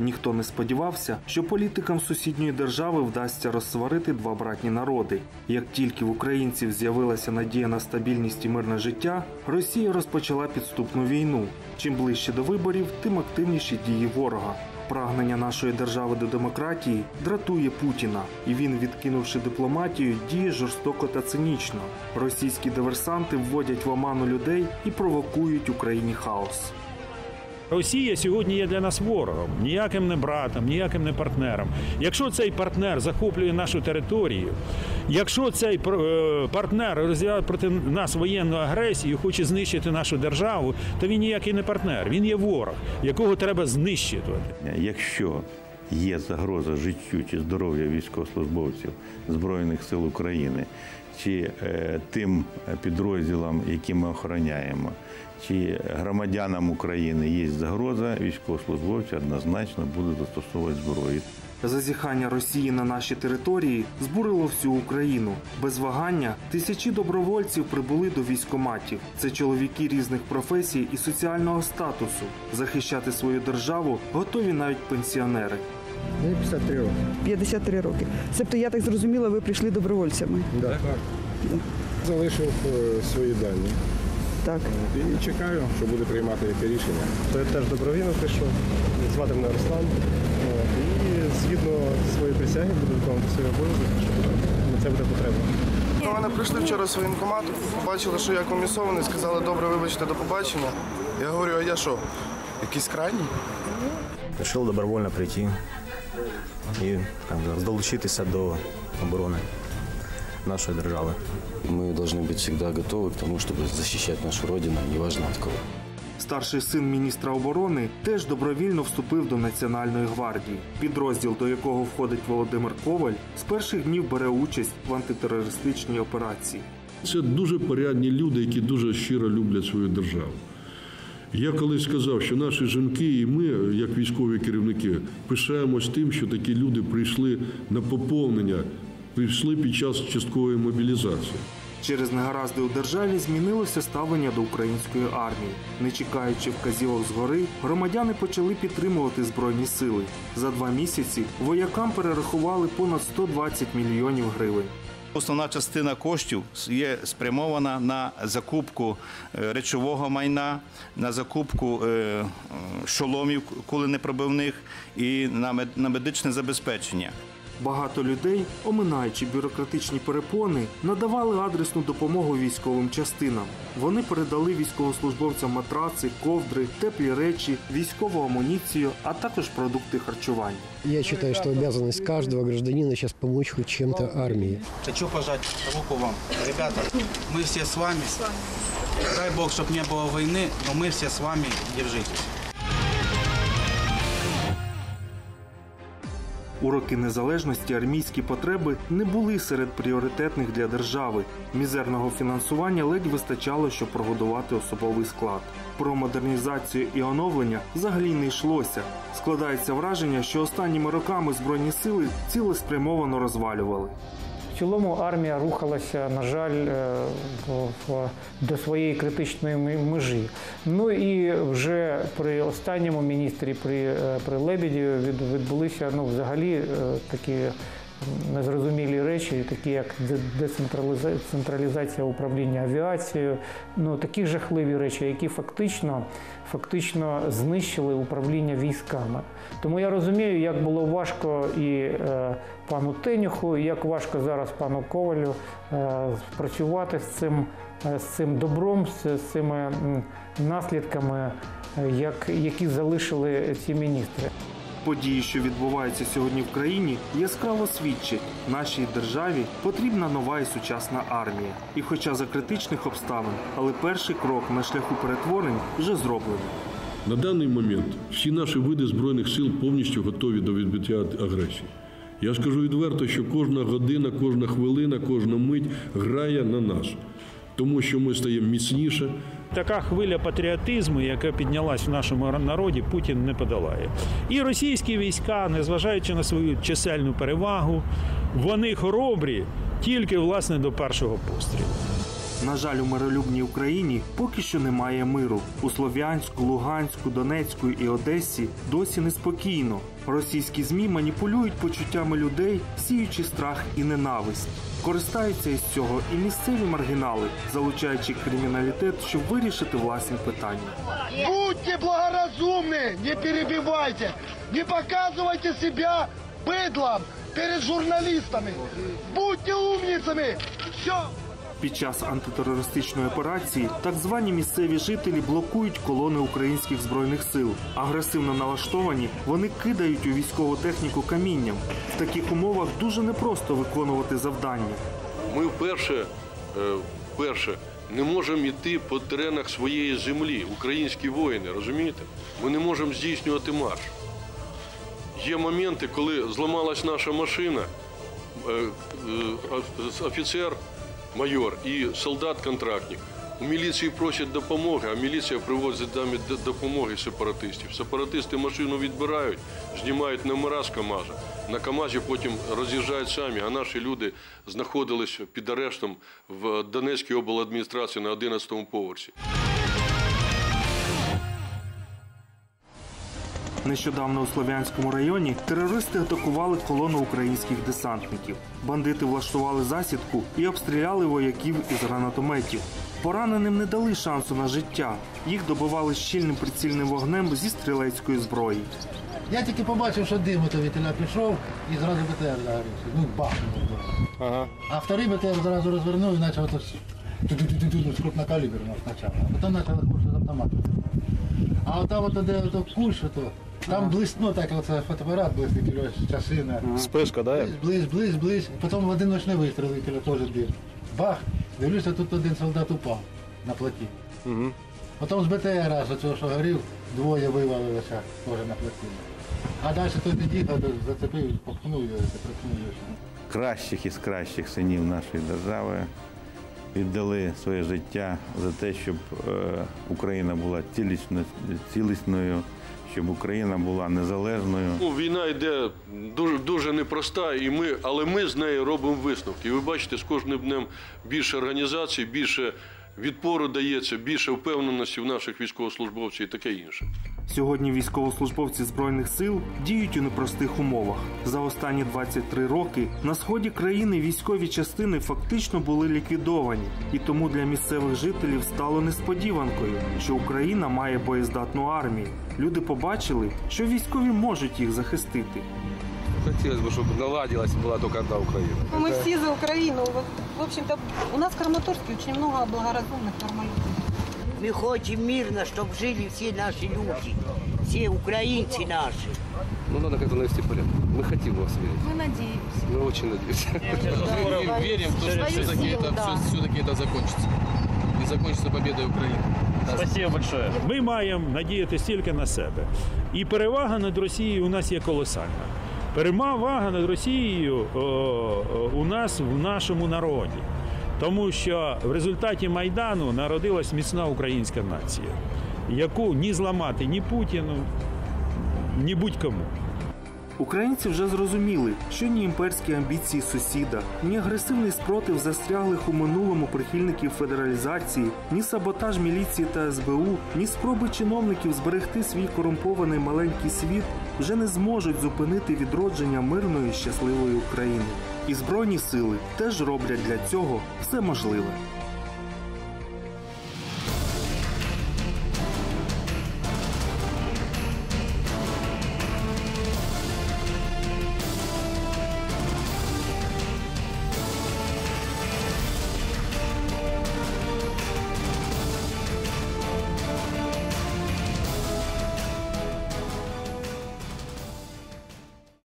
Ніхто не сподівався, що політикам сусідньої держави вдасться розсварити два братні народи. Як тільки в українців з'явилася надія на стабільність і мирне життя, Росія розпочала підступну війну. Чим ближче до виборів, тим активніші дії ворога. Прагнення нашої держави до демократії дратує Путіна, і він, відкинувши дипломатію, діє жорстоко та цинічно. Російські диверсанти вводять в оману людей і провокують Україні хаос. Росія сьогодні є для нас ворогом, ніяким не братом, ніяким не партнером. Якщо цей партнер захоплює нашу територію, якщо цей е, партнер розв'язує проти нас воєнну агресію, хоче знищити нашу державу, то він ніякий не партнер, він є ворог, якого треба знищити. Якщо є загроза життю чи здоров'я військовослужбовців Збройних сил України, чи е, тим підрозділам, які ми охороняємо, чи громадянам України є загроза, військовослужбовці однозначно будуть застосовувати зброю. Зазіхання Росії на наші території збурило всю Україну. Без вагання тисячі добровольців прибули до військоматів. Це чоловіки різних професій і соціального статусу. Захищати свою державу готові навіть пенсіонери. Мені 53 роки. 53 роки. Тобто, я так зрозуміла, ви прийшли добровольцями. Да. Залишив е, свої дані. Так. І чекаю, що буде приймати яке рішення. То я теж добровільно прийшов. Звати мене Руслан. І згідно своєї присяги буду виконувати свій обов'язок, що на це буде потреба. До мене прийшли вчора з воєнкомату, побачили, що я комісований, сказали, добре, вибачте, до побачення. Я говорю, а я що, якийсь крайній? Решил добровольно прийти і как бы, долучитися до оборони нашої держави. Мы должны быть всегда готовы к тому, чтобы защищать нашу Родину, неважно от кого. Старший син міністра оборони теж добровільно вступив до Національної гвардії. Підрозділ, до якого входить Володимир Коваль, з перших днів бере участь в антитерористичній операції. Це дуже порядні люди, які дуже щиро люблять свою державу. Я колись сказав, що наші жінки і ми, як військові керівники, пишаємось тим, що такі люди прийшли на поповнення, прийшли під час часткової мобілізації. Через негаразди у державі змінилося ставлення до української армії. Не чекаючи вказівок згори, громадяни почали підтримувати збройні сили. За два місяці воякам перерахували понад 120 мільйонів гривень. Основна частина коштів є спрямована на закупку е, речового майна, на закупку е, шоломів куленепробивних і на медичне забезпечення. Багато людей, оминаючи бюрократичні перепони, надавали адресну допомогу військовим частинам. Вони передали військовослужбовцям матраци, ковдри, теплі речі, військову амуніцію, а також продукти харчування. Я считаю, что обязанность каждого гражданина сейчас помочь хоть чем-то армии. Хочу пожать руку вам. Ребята, мы все с вами. Дай Бог, чтобы не было войны, но мы все с вами. Держитесь. У роки незалежності армійські потреби не були серед пріоритетних для держави. Мізерного фінансування ледь вистачало, щоб прогодувати особовий склад. Про модернізацію і оновлення взагалі не йшлося. Складається враження, що останніми роками збройні сили цілеспрямовано розвалювали. Цілому армія рухалася, на жаль, е, до своєї критичної межі. Ну і вже при останньому міністрі, при, е, при Лебеді, від- відбулися ну, взагалі е, такі незрозумілі речі, такі як де- децентраліза- централізація управління авіацією, ну такі жахливі речі, які фактично, фактично знищили управління військами. Тому я розумію, як було важко і е, пану Тенюху, і як важко зараз пану Ковалю е, працювати з цим, е, з цим добром, з, з цими наслідками, е, як, які залишили ці міністри. Події, що відбуваються сьогодні в країні, яскраво свідчать, нашій державі потрібна нова і сучасна армія. І хоча за критичних обставин, але перший крок на шляху перетворень вже зроблений. На даний момент всі наші види збройних сил повністю готові до відбиття агресії. Я скажу відверто, що кожна година, кожна хвилина, кожна мить грає на нас, тому що ми стаємо міцніше, Така хвиля патріотизму, яка піднялась в нашому народі, Путін не подолає. І російські війська, незважаючи на свою чисельну перевагу, вони хоробрі тільки власне до першого пострілу. На жаль, у миролюбній Україні поки що немає миру. У Слов'янську, Луганську, Донецьку і Одесі досі неспокійно. Російські змі маніпулюють почуттями людей, сіючи страх і ненависть. Користаються із цього і місцеві маргінали, залучаючи криміналітет, щоб вирішити власні питання. Будьте благоразумны, не перебивайте, не показывайте себя быдлом перед журналистами. Будьте умницами. Все. Під час антитерористичної операції так звані місцеві жителі блокують колони українських збройних сил. Агресивно налаштовані, вони кидають у військову техніку камінням. В таких умовах дуже непросто виконувати завдання. Ми вперше, е, вперше не можемо йти по теренах своєї землі, українські воїни, розумієте? Ми не можемо здійснювати марш. Є моменти, коли зламалась наша машина, е, е, оф- офіцер, майор і солдат-контрактник. У міліції просять допомоги, а міліція привозить дамі допомоги сепаратистів. Сепаратисти машину відбирають, знімають номера з КАМАЗа. На КАМАЗі потім роз'їжджають самі, а наші люди знаходились під арештом в Донецькій обладміністрації на 11-му поверсі. Нещодавно у Слов'янському районі терористи атакували колону українських десантників. Бандити влаштували засідку і обстріляли вояків із гранатометів. Пораненим не дали шансу на життя. Їх добивали щільним прицільним вогнем зі стрілецької зброї. Я тільки побачив, що дим від теля пішов і зразу БТР загорівся. Ну, бахнув. Ага. А вторий БТР зразу розвернув і почав ото ту-ту-ту-ту-ту, крупнокаліберно спочатку. А потім почали курси з автомату. А от там де куш, ото, там блисну, так оце фотоапарат кілька часина. Спишка, да? Близь, близь, близь. Потім в один ночний вистріл, кілька теж дим. Бах! Дивлюся, тут один солдат упав на плоті. Угу. Потім з БТР, з оцього, що горів, двоє вивалилося теж на плоті. А далі той під'їхав, зацепив, попхнув його, припхнув його. кращих із кращих синів нашої держави віддали своє життя за те, щоб е, Україна була цілісною, щоб Україна була незалежною. Ну, війна йде дуже, дуже непроста, і ми, але ми з нею робимо висновки. І ви бачите, з кожним днем більше організацій, більше відпору дається, більше впевненості в наших військовослужбовців і таке інше. Сьогодні військовослужбовці збройних сил діють у непростих умовах. За останні 23 роки на сході країни військові частини фактично були ліквідовані, і тому для місцевих жителів стало несподіванкою, що Україна має боєздатну армію. Люди побачили, що військові можуть їх захистити. Хотелось бы, чтобы наладилась была только одна Украина. Ну, Мы все за Украину. Вот, В общем-то, у нас в Краматорске очень много благоразумных, нормальных. Мы хотим мирно, чтобы жили все наши люди, все украинцы наши. Ну, надо как-то навести порядок. Мы хотим в вас верить. Мы надеемся. Мы очень надеемся. Мы верим в то, что всё-таки это- всё- все-таки это закончится. И закончится победой Украины. Спасибо большое. Ми маємо надіятися тільки на себе. І перевага над Росією у нас є колосальна. Перевага над Росією о, о, у нас в нашому народі. Тому що в результаті Майдану народилась міцна українська нація, яку ні зламати ні Путіну, ні будь-кому. Українці вже зрозуміли, що ні імперські амбіції сусіда, ні агресивний спротив застряглих у минулому прихильників федералізації, ні саботаж міліції та СБУ, ні спроби чиновників зберегти свій корумпований маленький світ вже не зможуть зупинити відродження мирної щасливої України. І збройні сили теж роблять для цього все можливе.